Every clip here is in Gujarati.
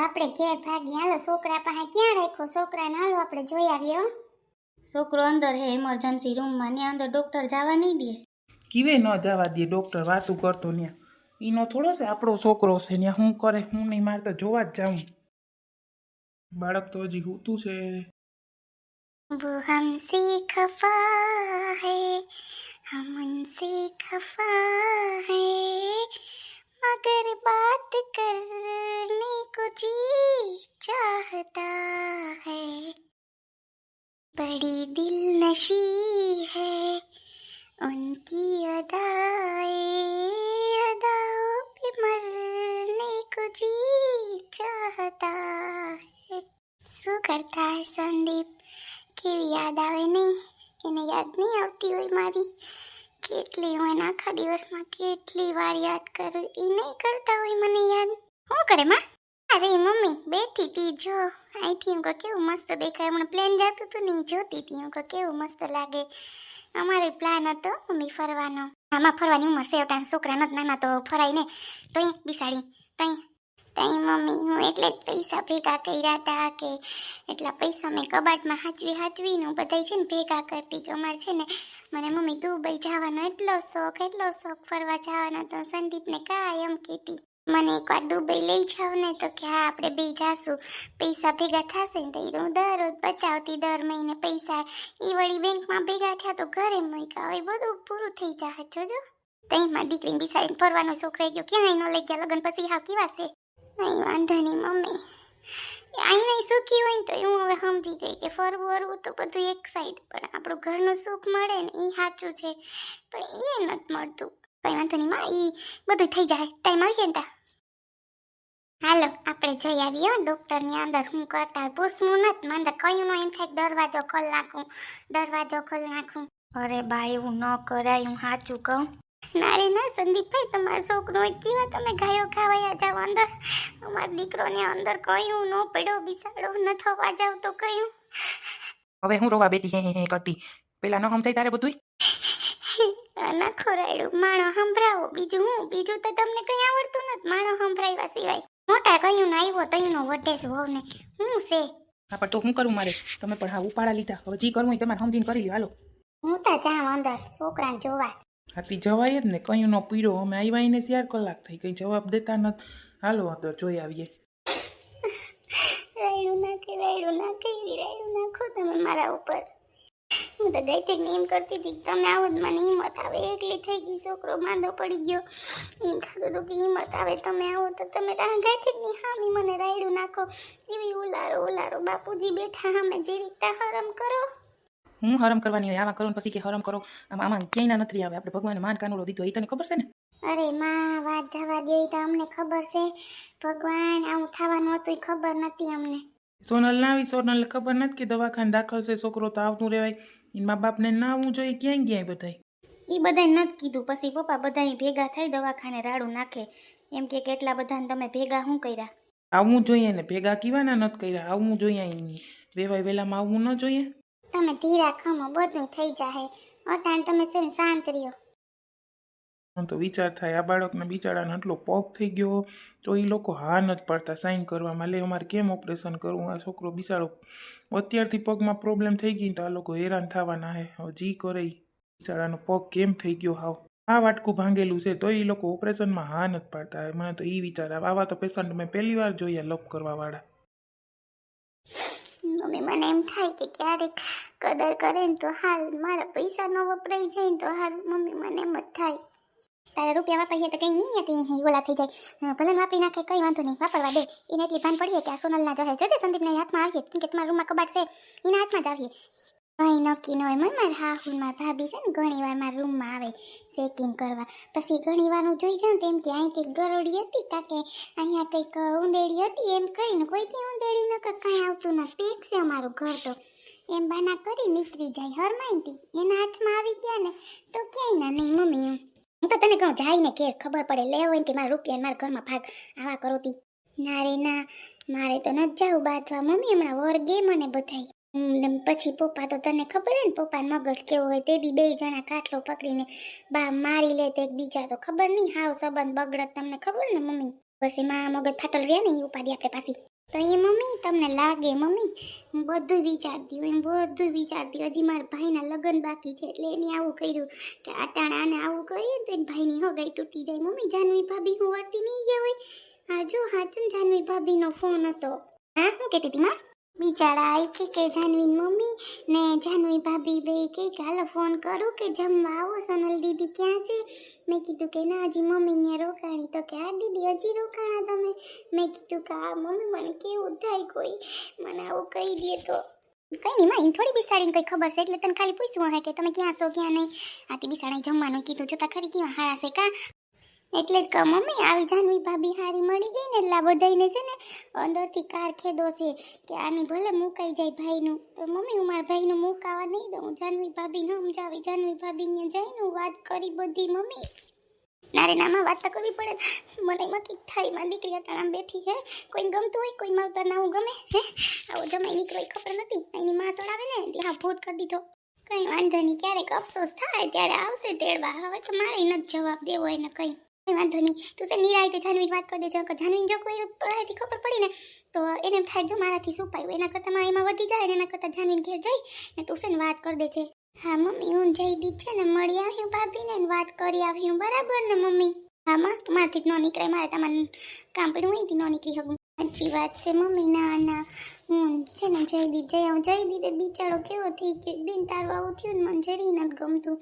આપણે ઘેર ભાગી હાલો છોકરા પાસે ક્યાં રાખ્યો છોકરાને હાલો આપણે જોઈ આવીએ હો છોકરો અંદર હે ઇમરજન્સી રૂમમાં ને અંદર ડોક્ટર જવા નહીં દે કીવે ન જવા દે ડૉક્ટર વાતું કરતો ત્યાં એનો થોડો છે આપણો છોકરો છે ત્યાં શું કરે હું નહીં મારે તો જોવા જ જાઉં બાળક તો હજી હૂતું છે वो हमसे खफा है हम उनसे खफा है मगर बात करने को जी चाहता है बड़ी दिल नशी है उनकी अदाएं अदाओं पे मरने को जी चाहता है શું કરતા હે સંદીપ કેવી યાદ આવે નહીં એને યાદ નહીં આવતી હોય મારી કેટલી હું એને આખા દિવસમાં કેટલી વાર યાદ કરું એ નહીં કરતા હોય મને યાદ શું કરે માં અરે મમ્મી બેઠી હતી, જો અહીંથી હું કેવું મસ્ત દેખાય. હમણાં પ્લેન જતું હતું ને જોતી હતી હું કેવું મસ્ત લાગે. અમારો પ્લાન હતો મમ્મી ફરવાનો. આમાં ફરવાની ઉંમર છે ઓટા છોકરા નથી, નાના તો ફરાય ને. તોય બિસાડી તઈ તઈ મમ્મી, હું એટલે જ પૈસા ભેગા કર્યા હતા કે એટલા પૈસા મેં કબાટમાં હાચવી, હાચવીને હું બધાય છે ને ભેગા કરતી કે અમારે છે ને, મને મમ્મી દુબઈ જવાનો એટલો શોખ એટલો શોખ ફરવા જવાનો તો સંદીપને કાંઈ એમ કહેતી. મને એકવાર દુબઈ લઈ જાવ ને તો કે હા, આપણે બે જાશું. પૈસા ભેગા થશે ને તો હું દરરોજ બચાવતી દર મહિને પૈસા એ વળી બેંકમાં ભેગા થયા તો ઘરે મૂક્યા. હવે બધું પૂરું થઈ જાય જોજો. તઈમાં દીકરીને બિસાઈને ફરવાનો શોખ ગયો. ક્યાંય ન લઈ ગયા, લગ્ન પછી હા કેવા છે? નહીં વાંધો નહીં, મમ્મી. અહીં સુખી હોય ને તો હું હવે સમજી ગઈ કે ફરવું, હરવું તો બધું એક સાઈડ પણ આપણું ઘરનું સુખ મળે ને એ સાચું છે. પણ એ નથી મળતું. કઈ વાંધો નહીં માં એ બધું થઈ જાય. ટાઈમ આવશે ને હાલો આપણે જઈ આવીએ હો ડૉક્ટરની અંદર. હું કરતા પૂછવું નથી. મને તો કયું નો એમ થાય દરવાજો ખોલ નાખું દરવાજો ખોલ નાખું. અરે બા એવું ન કરાય હું સાચું કહું. ના રે ના સંદીપભાઈ તમારો છોકરો કેવા તમે ગાયો ખાવાયા જાવ અંદર? અમારા દીકરોને અંદર કયું ન પડ્યો બિસાડો ન થવા જાવ તો કયું? હવે હું રોવા બેટી હે હે હે કરતી. પેલા ન સમજાય તારે બધું ના ખોરાયડું માણો સંભળાવો. બીજું હું? બીજું તો તમને કંઈ આવડતું નથી. માણો સંભળાવ્યા સિવાય. મોટા કયું ના આવ્યો તયું નો વધે છે વહુ ને હું છે? હા પણ તો શું કરું મારે? તમે પણ હા ઉપાડા લીધા. હવે જે કરવું તમારે સમજીને કરી લ્યો. હાલો. હું તો જાઉં અંદર છોકરાને જોવા. હાથી જવાય જ ને. કયું નો પીડો અમે આવ્યા એને ચાર કલાક થઈ કઈ જવાબ દેતા નથી. હાલો અંદર જોઈ આવીએ. રાયડું નાખે રાયડું નાખે રાયડું નાખો તમે મારા ઉપર. હું તો ગઈ ઠીક એમ કરતી હતી કે તમે આવો જ મને હિંમત આવે. એકલી થઈ ગઈ છોકરો માંદો પડી ગયો. એમ થતું હતું કે હિંમત આવે તમે આવો તો તમે ગઈ ઠીકની હામી મને રાયડું નાખો. એવી ઉલારો ઉલારો બાપુજી બેઠા સામે જે રીતના હરમ કરો. હું હરમ કરવાની હોય આવા કરો પછી કે હરમ કરો. આમાં આમાં ક્યાંય ના નથી આવે. આપણે ભગવાન માન કાનુડો દીધો એ તને ખબર છે ને? અરે માં વાત જવા દે તો અમને ખબર છે. ભગવાન આવું થવાનું હતું ખબર નથી અમને. સોનલ ના આવી સોનલને ખબર નથી કે દવાખાને દાખલ છે છોકરો તો આવતું રહેવાય. એના મા બાપને ના આવવું જોઈએ ક્યાંય ક્યાંય બધાય? એ બધાય નથી કીધું. પછી પપ્પા બધાય ભેગા થઈ દવાખાને રાડું નાખે. એમ કે કેટલા બધાને તમે ભેગા શું કર્યા? આવવું જોઈએ ને ભેગા કીવાના નથી કર્યા. આવવું જોઈએ વેવાય વેલામાં આવવું ન જોઈએ. તમે ધીરા ખમો બધું થઈ જાહે. અટાણ તમે છે શાંત રહ્યો. તો વિચાર થાય. આ બાળકને બિચારાને આટલો પગ થઈ ગયો તો એ લોકો હા નથી પાડતા સાઈન કરવામાં લે, અમારે કેમ ઓપરેશન કરવું? આ છોકરો બિચારો અત્યારથી પગમાં પ્રોબ્લેમ થઈ ગઈ તો આ લોકો હેરાન થવાના હે. જી કરે બિચારાનો પગ કેમ થઈ ગયો હાવ? આ વાટકું ભાંગેલું છે તો એ લોકો ઓપરેશનમાં હા નથી પાડતા મને તો એ વિચાર આવે. આવા તો પેશન્ટ મેં પહેલી વાર જોયા લપ કરવાવાળા મમ્મી, મને એમ થાય કે ક્યારેક કદર કરે ને તો હાલ મારા પૈસા ન વપરાઈ જાય તો હાલ મમ્મી, મને એમ જ થાય. રૂપિયા વાપરીએ તો કંઈ નહીં ત્યાં ઓલા થઈ જાય. ભલે ને વાપરી નાખે કંઈ વાંધો નહીં, વાપરવા દે. એને એટલી ભાન પડીએ કે આ સોનલના જશે જોજે સંદીપના હાથમાં આવીએ. કેમ કે તમારા રૂમમાં કબાટ છે, એના હાથમાં જ આવીએ. કંઈ નક્કી ન હોય, મને મારા હાહુ મારા ભાભી છે ને, ઘણી વાર મારા રૂમમાં આવે ચેકિંગ કરવા. પછી ઘણી વાર હું જોઈ જાઉં તેમ કે અહીં કંઈક ગરોડી હતી કાં કે અહીંયા કંઈક ઉંદેડી હતી, એમ કહીને કોઈ બી ઉંદેડી ન કાંઈ આવતું નથી પેક છે અમારું ઘર તો. એમ બાના કરી નીકળી જાય હરમાઈતી એના હાથમાં આવી ગયા ને, તો ક્યાંય ના, નહીં, મમ્મી હું હું તો તને કહું જાય ને કે ખબર પડે. લેવો હોય કે મારા રૂપિયા મારા ઘરમાં ભાગ. આવા કરો તી. ના રે, ના. મારે તો ન જાવું બાથવા મમ્મી હમણાં વર ગે મને બધાય. પછી પપ્પા તો તને ખબર હે ને પપ્પા મગજ કેવો હોય તે બી બે જણા કાટલો પકડીને બા મારી લે તે બીજા તો ખબર નહીં. હાવ સંબંધ બગડત તમને ખબર ને, મમ્મી? પછી મા મગજ ફાટલ રહ્યા ને એ ઉપાધિ આપે પાછી. તો એ મમ્મી તમને લાગે, મમ્મી? હું બધું વિચારતી હોય બધું વિચારતી હજી મારા ભાઈના લગ્ન બાકી છે એટલે એને આવું કર્યું કે અટાણે આને આવું કરીએ તો એને ભાઈની હગાઈ તૂટી જાય. મમ્મી, જાનવી ભાભી હું વર્તી નહીં ગયા હોય? હા જો હાચું જાનવી ભાભીનો ફોન હતો. હા, શું કહેતી હતી, માં? બિચારા આવી કે જાનવી મમ્મી ને જાનવી ભાભી બે કે હાલો ફોન કરું કે જમવા આવો સોનલ દીદી ક્યાં છે મેં કીધું કે ના હજી મમ્મી ને રોકાણી તો કે આ દીદી હજી રોકાણા તમે મેં કીધું કે આ મમ્મી મને કેવું થાય કોઈ મને આવું કહી દે તો કઈ નહીં માં થોડી બિસાડીને કઈ ખબર છે એટલે તને ખાલી પૂછવું હે કે તમે ક્યાં છો ક્યાં નહીં આથી બિસાડાએ જમવાનું કીધું જોતા ખરી કેવા હારા છે કા એટલે જ કહું, મમ્મી, આવી જાનવી ભાભી હારી મળી ગઈ ને, એટલે આ બધાયને છે ને અંદરથી કાર ખેદો છે કે આની ભલે મુકાઈ જાય ભાઈનું. તો મમ્મી, હું મારા ભાઈનું મુકાવા નહીં દઉં. જાનવી ભાભી ન સમજાવી. જાનવી ભાભીને જઈને હું વાત કરી બધી, મમ્મી. નારે નામાં વાત તો કરવી પડે મને કંઈક થાયમાં દીકરી અટાણા બેઠી હે. કોઈ ગમતું હોય કોઈ માવતર ના હું ગમે હે. આવો જમાઈ નીકળો ખબર નથી. એની માં ચડાવે ને ત્યાં ભૂત કરી દીધો. કઈ વાંધો નહીં, ક્યારેક અફસોસ થાય, ત્યારે આવશે તેડવા. હવે તો મારે નથી જવાબ દેવો એને કઈ. કઈ વાંધો નહીં. તું નિરાય તે જાનવીની વાત કરી દેજો. કે જાનવી જો કોઈ પહેલેથી ખબર પડી ને, તો એને એમ થાય જો મારાથી શું પાયું. એના કરતાં એમાં વધી જાય ને, એના કરતાં જાનવીને ઘેર જઈ ને તું છે ને વાત કરી દે છે હા, મમ્મી, હું જયદીપ છે ને, મળી આવ્યું ભાભીને વાત કરી આવ્યું. બરાબર ને, મમ્મી? હા, માં, તું જ ન નીકળે. મારે તમારું કામ પડ્યું અહીંથી ન નીકળી શકું. સાચી વાત છે, મમ્મી, ના ના. હું છે ને, જયદીપ જઈ આવું. જયદીપ બિચારો કેવો થઈ ગયો? બેન તારું આવું થયું ને, મને જરી નથી ગમતું.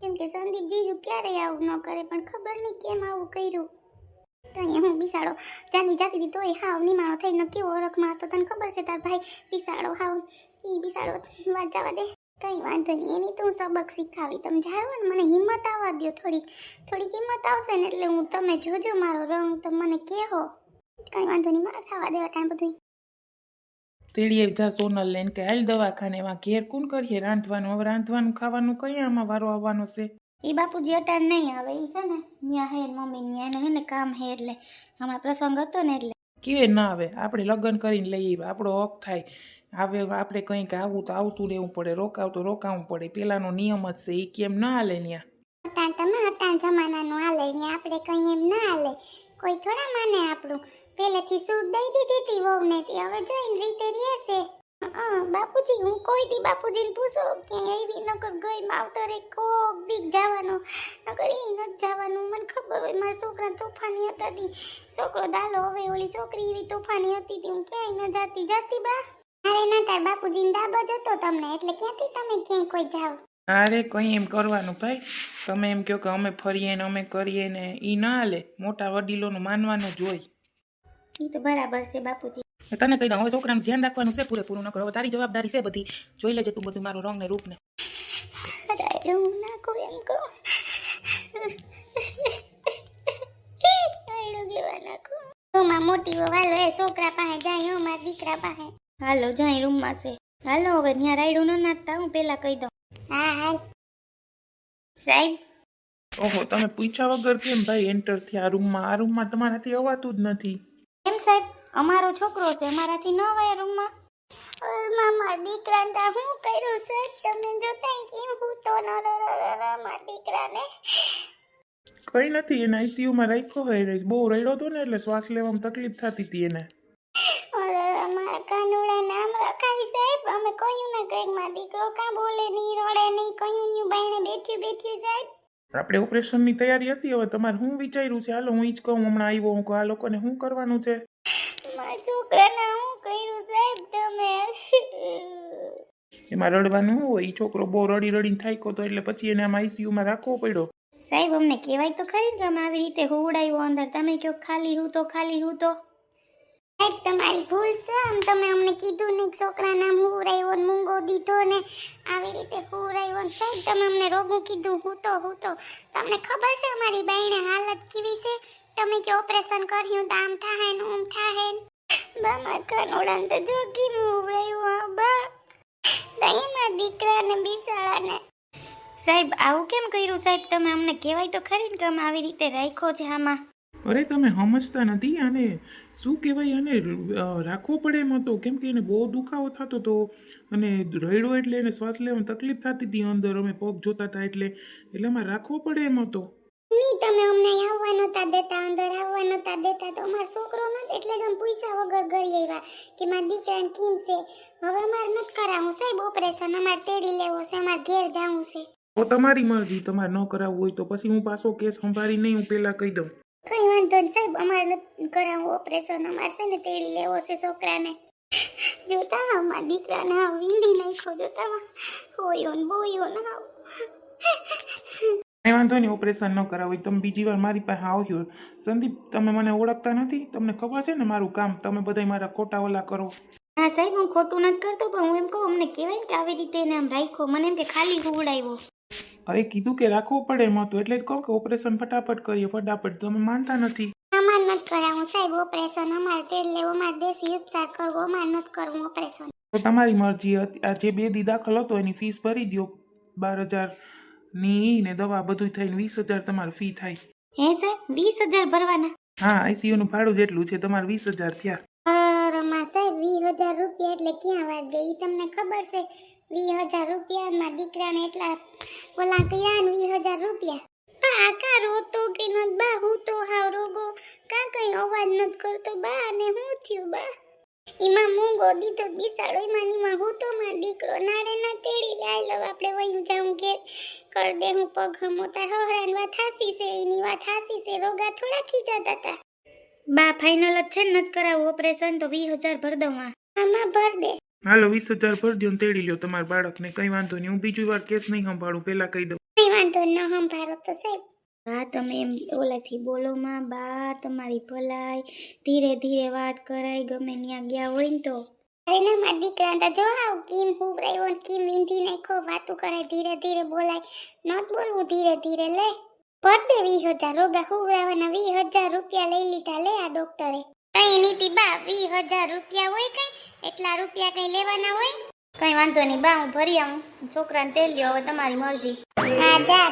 કેમ કે સંદીપ જીજુ ક્યારેય આવું ન કરે, પણ ખબર નહીં કેમ આવું કર્યું. તો હું બિસાડો. જાનવી જાતી દીધો તોય હાવ નિમાણો થઈને કેવો ઓળખમાં હતો. તને ખબર છે તાર ભાઈ? બિસાડો હાવ. એ બિસાડો. વાત જવા દે. કંઈ વાંધો નહીં. એની તો હું સબક શીખાવી. તમે જાણો ને, મને હિંમત આવવા દો થોડીક. થોડીક હિંમત આવશે ને એટલે હું તમે જોજો મારો રંગ. તો મને કહેવો કઈ વાંધો નહીં મારા થવા દેવા બધું તેડીએ જા સોનલ લઈને કે હાલ દવાખાને એમાં ઘેર કોણ કરીએ? રાંધવાનું હવે રાંધવાનું ખાવાનું કઈ આમાં વારો આવવાનો છે? એ બાપુજી અટાણ નહીં આવે એ છે ને ત્યાં હે મમ્મી એને હે ને કામ હે એટલે હમણાં પ્રસંગ હતો ને એટલે. કેવે ના આવે આપણે લગ્ન કરીને લઈએ આપણો હક થાય. આવે આપણે કંઈક આવું તો આવતું રહેવું પડે રોકાવ તો રોકાવું પડે પેલાનો નિયમ જ છે એ કેમ ના હાલે ત્યાં અટાણ તમે અટાણ જમાનાનું હાલે અહીંયા આપણે કંઈ એમ ના હાલે. કોઈ થોડા માને આપણું. પહેલેથી સૂટ દઈ દીધી હતી વહુને તે હવે જોઈને રીતે રહેશે બાપુજી, હું કોઈ દી બાપુજીને પૂછો કે એવી નકર ગઈ માવતરે કોક બીક જવાનો. નકર એ નથી જવાનું. મને ખબર હોય, મારા છોકરા તોફાની હતા તી છોકરો દાલો હવે ઓલી છોકરી એવી તોફાની હતી તી હું ક્યાંય ન જાતી. જાતી બા. અરે ના તાર બાપુજીને દાબો જ હતો તમને. એટલે ક્યાંથી તમે ક્યાંય કોઈ જાવ? અરે કંઈ એમ કરવાનું ભાઈ? તમે એમ કહો કે અમે ફરીએ ને અમે કરીએ ને એ ના હાલે. મોટા વડીલોનું માનવાનું જ હોય. એ તો બરાબર છે બાપુજી. તને કહી દઉં હવે છોકરાનું ધ્યાન રાખવાનું છે પૂરેપૂરું ન કરો તારી જવાબદારી છે બધી. જોઈ લેજે તું બધું મારું રંગ ને રૂપ ને. કહું મોટી વહુ હાલો એ છોકરા પાસે જાય હું મારા દીકરા પાસે. હાલો જાય રૂમમાં છે. હાલો હવે ત્યાં રાયડું ન નાખતા હું પેલા કહી દઉં. હા હાલ સાહેબ? ઓહો તમે પૂછ્યા વગર કેમ ભાઈ એન્ટર થયા? આ રૂમમાં આ રૂમમાં તમારાથી અવાતું જ નથી. કેમ સાહેબ? અમારો છોકરો છે અમારાથી ન હોય રૂમમાં મામા દીકરાને હું કર્યું છે તમે જોતા કેમ હું તો ન મારા દીકરાને. કઈ નથી એને આઈસીયુમાં રાખ્યો હોય બહુ રડ્યો હતો ને એટલે શ્વાસ લેવામાં તકલીફ થતી હતી એને અરે અમારા કાનુડા નામ રખાય સાહેબ અમે કયું ને કઈ માં દીકરો કા બોલે નહીં રડે નહીં કયું ન્યુ બાઈને બેઠ્યું બેઠ્યું સાહેબ? આપણે ઓપરેશનની તૈયારી હતી હવે તમારે શું વિચાર્યું છે? હાલો હું ઈ જ કહું હમણાં આવ્યો હું કહું આ લોકોને શું કરવાનું છે? મારા છોકરાને હું કર્યું સાહેબ તમે? એમાં રડવાનું શું હોય ઈ છોકરો બહુ રડી રડીને થાક્યો તો એટલે પછી એને આમ આઈસીયુમાં રાખવો પડ્યો. સાહેબ અમને કહેવાય તો ખરી કે અમે આવી રીતે હુવડાવ્યો અંદર. તમે કહો ખાલી હું તો ખાલી હું તો. સાહેબ, તમારી ભૂલ છે. આમ તમે અમને કીધું ને છોકરા નામ હુવડાવ્યો ને મૂંગો દીધો ને આવી રીતે હુવડાવ્યો ને સાહેબ, તમે અમને રોગું કીધું, હું તો હું તો. તમને ખબર છે અમારી બાઈને હાલત કેવી છે? તમે કે ઓપરેશન કર્યું તો આમ થાય ને ઓમ થાય ને? બા, મારા કાનોડાને તો જોગીનું હુવડાવ્યું બા. દહીંમાં દીકરાને, બિસાડાને. સાહેબ, આવું કેમ કર્યું? સાહેબ, તમે અમને કહેવાય તો ખરી ને કે આવી રીતે રાખ્યો છે આમાં? અરે, તમે સમજતા નથી આને. શું કહેવાય અને રાખવો પડે એમ હતો. કેમ કે એને બહુ દુખાવો થતો હતો અને રડ્યો એટલે એને શ્વાસ લેવામાં તકલીફ થતી હતી અંદર. અમે પગ જોતા હતા એટલે એટલે અમારે રાખવો પડે એમ હતો. નહીં તમે અમને આવવા નતા દેતા અંદર આવવા નતા દેતા. તો અમાર છોકરો નથી એટલે જ અમે પૈસા વગર ઘરે આવ્યા કે મારા દીકરાને કેમ છે. હવે અમારે નથી કરાવવું સાહેબ ઓપરેશન અમારે તેડી લેવો છે અમારે ઘેર જવું છે. તો તમારી મરજી. તમારે ન કરાવવું હોય તો પછી હું પાછો કેસ સંભાળી નહીં હું પહેલાં કહી દઉં. કઈ વાંધો નહીં સાહેબ અમારે કરાવવું ઓપરેશન અમારે છે ને તેડી લેવો છે છોકરાને. જોતા હા મારા દીકરાને હા વીંડી નાખ્યો જોતા હોયો ને બોયો ને હા કઈ વાંધો નહીં ઓપરેશન ન કરાવું. તમે બીજી વાર મારી પાસે આવ્યો સંદીપ તમે મને ઓળખતા નથી? તમને ખબર છે ને મારું કામ? તમે બધાય મારા ખોટા ઓલા કરો. હા સાહેબ હું ખોટું નથી કરતો પણ હું એમ કહું અમને કહેવાય કે આવી રીતે એને આમ રાખ્યો. મને એમ કે ખાલી હુવડાવ્યો. અરે કીધું કે રાખવું પડે તો એટલે જ કહું કે ઓપરેશન ફટાફટ કરીએ ફટાફટ તમે માનતા નથી. અમારે નથી કરાવવું સાહેબ ઓપરેશન અમારે તેલ લેવું અમારે દેશી ઉપચાર કરવો અમારે નથી કરવું ઓપરેશન. તો તમારી મરજી હતી આ જે બે દી દાખલ હતો એની ફીસ ભરી દો બાર હજારની ને દવા બધું થઈને વીસ હજાર તમારી ફી થાય. હે સર વીસ હજાર ભરવાના? હા આઈસીયુનું ભાડું જેટલું છે તમારે વીસ હજાર થયા. સાહેબ વીસ હજાર રૂપિયા એટલે ક્યાં વાત ગઈ તમને ખબર છે વીસ હજાર રૂપિયામાં દીકરાને એટલા ઓલા કર્યા ને વીસ હજાર રૂપિયા. કાકા રોતો કે નત? બા હું તો હાવ રોગો. કા કઈ અવાજ નત કરતો? બા અને હું થયું બા? ઈમાં મૂંગો દીધો બિસાડો. ઈમાં ને ઈમાં હું તો માં દીકરો નારે ના તેડી લાઈ લો આપણે વહીને જાઉં કે કર દે હું પગ હમો તાર વાત હાસી છે એની વાત હાસી છે. રોગા થોડા ખીજાતા હતા બા ફાઇનલ જ છે નત કરાવું ઓપરેશન તો વીસ હજાર ભર દઉં આમાં ભર દે. હાલો, વીસ હજાર ભરી દો ને તેડી લ્યો તમારા બાળકને. કંઈ વાંધો નહીં, હું બીજી વાર કેસ નહીં સંભાળું, પહેલાં કહી દઉં. કઈ વાંધો ન સંભાળો તો સાહેબ. બા, તમે એમ ઓલાથી બોલો માં, બા, તમારી ભલાઈ, ધીરે ધીરે વાત કરાય, ગમે ત્યાં ગયા હોય ને તો. અરે ના, મારા દીકરા તો જો આવ કિમ હુવરાયો ને કિમ ઈંધી નાખો વાતું કરે, ધીરે ધીરે બોલાય. નત બોલવું ધીરે ધીરે, લે. પર દે વીસ હજાર, રોગા હુવરાવાના વીસ હજાર રૂપિયા લઈ લીધા, લે આ ડોક્ટરે. કઈ નીતિ બા વી હજાર રૂપિયા હોય કઈ એટલા રૂપિયા કઈ લેવાના હોય? કઈ વાંધો નહીં બા હું ભરી આવું. છોકરાને તેલ લ્યો હવે તમારી મરજી. હા જા.